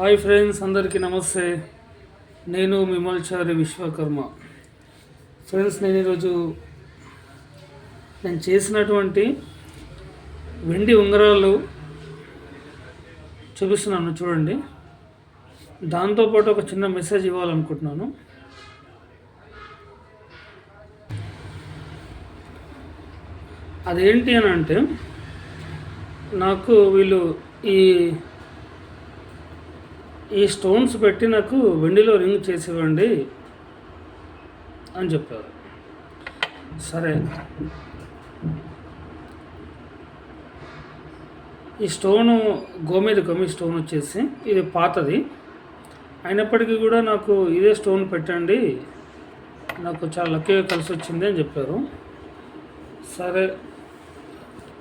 Hi friends అందరికీ నమస్తే. నేను మిమల్చారి విశ్వకర్మ. ఫ్రెండ్స్ నేను ఈరోజు నేను చేసినటువంటి వెండి ఉంగరాలు చూపిస్తున్నాను చూడండి. దాంతోపాటు ఒక చిన్న మెసేజ్ ఇవ్వాలనుకుంటున్నాను. అదేంటి అని అంటే నాకు వీళ్ళు ఈ ఈ స్టోన్స్ పెట్టి నాకు వెండిలో రింగ్ చేసి ఇవ్వండి అని చెప్పారు. సరే. ఈ స్టోను గోమేధికం ఈ స్టోన్ వచ్చేసి ఇది పాతది. అయినప్పటికీ కూడా నాకు ఇదే స్టోన్ పెట్టండి. నాకు చాలా లక్కీగా కలిసి వచ్చింది అని చెప్పారు. సరే.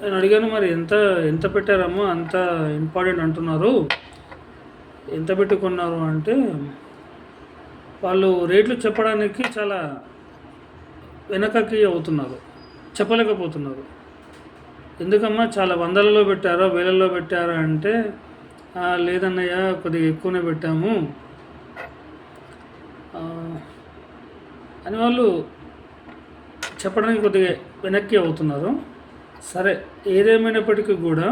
నేను అడిగాను మరి ఎంత ఎంత పెట్టారమ్మా? అంత ఇంపార్టెంట్ అంటున్నారు. ఎంత పెట్టుకున్నారు అంటే వాళ్ళు రేట్లు చెప్పడానికి చాలా వెనకకి అవుతున్నారు చెప్పలేకపోతున్నారు. ఎందుకమ్మా చాలా వందలలో పెట్టారా వేలల్లో పెట్టారా అంటే లేదన్నయ్యా లేదన్నయ్య కొద్దిగా ఎక్కువనే పెట్టాము. అని వాళ్ళు చెప్పడానికి కొద్దిగా వెనక్కి అవుతున్నారు. సరే ఏదేమైనప్పటికీ కూడా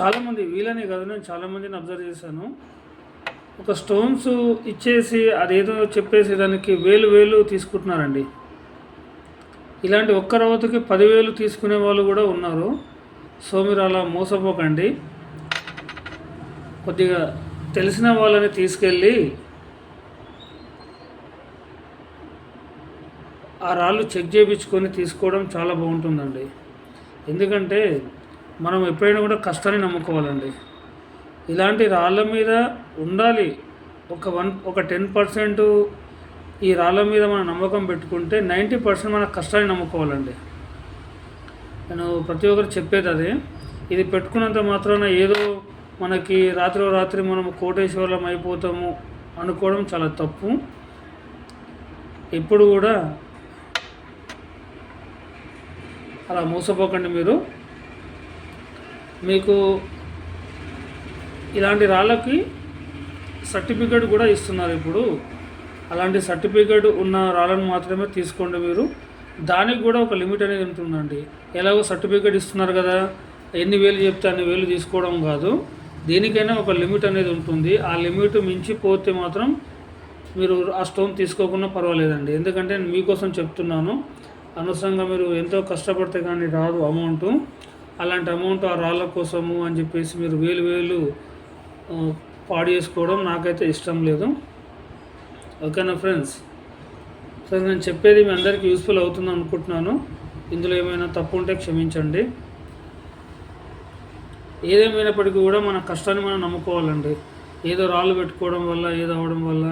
చాలామంది వీలనే కాదు నేను చాలామందిని అబ్జర్వ్ చేశాను. ఒక స్టోన్స్ ఇచ్చేసి అదేదో చెప్పేసి దానికి వేలు వేలు తీసుకుంటున్నారండి. ఇలాంటి ఒక్క రవతకి పదివేలు తీసుకునే వాళ్ళు కూడా ఉన్నారు. సో మీరు అలా మోసపోకండి. కొద్దిగా తెలిసిన వాళ్ళని తీసుకెళ్ళి ఆ రాళ్ళు చెక్ చేయించుకొని తీసుకోవడం చాలా బాగుంటుందండి. ఎందుకంటే మనం ఎప్పుడైనా కూడా కష్టాన్ని నమ్ముకోవాలండి. ఇలాంటి రాళ్ళ మీద ఉండాలి. ఒక వన్ ఒక టెన్ పర్సెంట్ ఈ రాళ్ళ మీద మనం నమ్మకం పెట్టుకుంటే నైంటీ పర్సెంట్ మన కష్టాన్ని నమ్ముకోవాలండి. నేను ప్రతి ఒక్కరు చెప్పేది అదే. ఇది పెట్టుకున్నంత మాత్రాన ఏదో మనకి రాత్రి రాత్రి మనం కోటేశ్వరం అయిపోతాము అనుకోవడం చాలా తప్పు. ఎప్పుడు కూడా అలా మోసపోకండి మీరు. మీకు ఇలాంటి రాళ్ళకి సర్టిఫికేట్ కూడా ఇస్తున్నారు ఇప్పుడు. అలాంటి సర్టిఫికేట్ ఉన్న రాళ్ళను మాత్రమే తీసుకోండి మీరు. దానికి కూడా ఒక లిమిట్ అనేది ఉంటుందండి ఎలాగో సర్టిఫికేట్ ఇస్తున్నారు కదా ఎన్ని వేలు చెప్తే అన్ని వేలు తీసుకోవడం కాదు. దేనికైనా ఒక లిమిట్ అనేది ఉంటుంది. ఆ లిమిట్ మించిపోతే మాత్రం మీరు ఆ స్టోన్ తీసుకోకుండా పర్వాలేదండి. ఎందుకంటే నేను మీకోసం చెప్తున్నాను. అనవసరంగా మీరు ఎంతో కష్టపడితే కానీ రాదు అమౌంట్. అలాంటి అమౌంట్ ఆ రాళ్ళ కోసము అని చెప్పేసి మీరు వేలు వేలు పాడు చేసుకోవడం నాకైతే ఇష్టం లేదు. ఓకేనా ఫ్రెండ్స్ ఫ్రెండ్స్ నేను చెప్పేది మీ అందరికీ యూస్ఫుల్ అవుతుంది అనుకుంటున్నాను. ఇందులో ఏమైనా తప్పు ఉంటే క్షమించండి. ఏదేమైనప్పటికీ కూడా మన కష్టాన్ని మనం నమ్ముకోవాలండి. ఏదో రాళ్ళు పెట్టుకోవడం వల్ల ఏదో అవడం వల్ల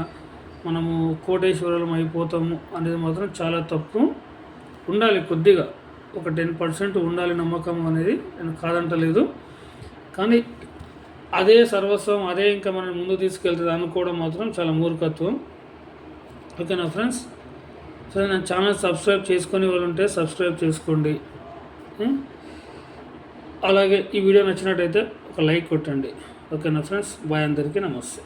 మనము కోటేశ్వరం అయిపోతాము అనేది మాత్రం చాలా తప్పు. ఉండాలి కొద్దిగా. ఒక టెన్ పర్సెంట్ ఉండాలి నమ్మకం అనేది నేను కాదంటలేదు. కానీ అదే సర్వస్వం అదే ఇంకా మనం ముందు తీసుకెళ్తుంది అనుకోవడం మాత్రం చాలా మూర్ఖత్వం. ఓకేనా ఫ్రెండ్స్? సరే నా ఛానల్ సబ్స్క్రైబ్ చేసుకొని వాళ్ళు ఉంటే సబ్స్క్రైబ్ చేసుకోండి. అలాగే ఈ వీడియో నచ్చినట్టయితే ఒక లైక్ కొట్టండి. ఓకేనా ఫ్రెండ్స్? బాయ్ అందరికీ నమస్తే.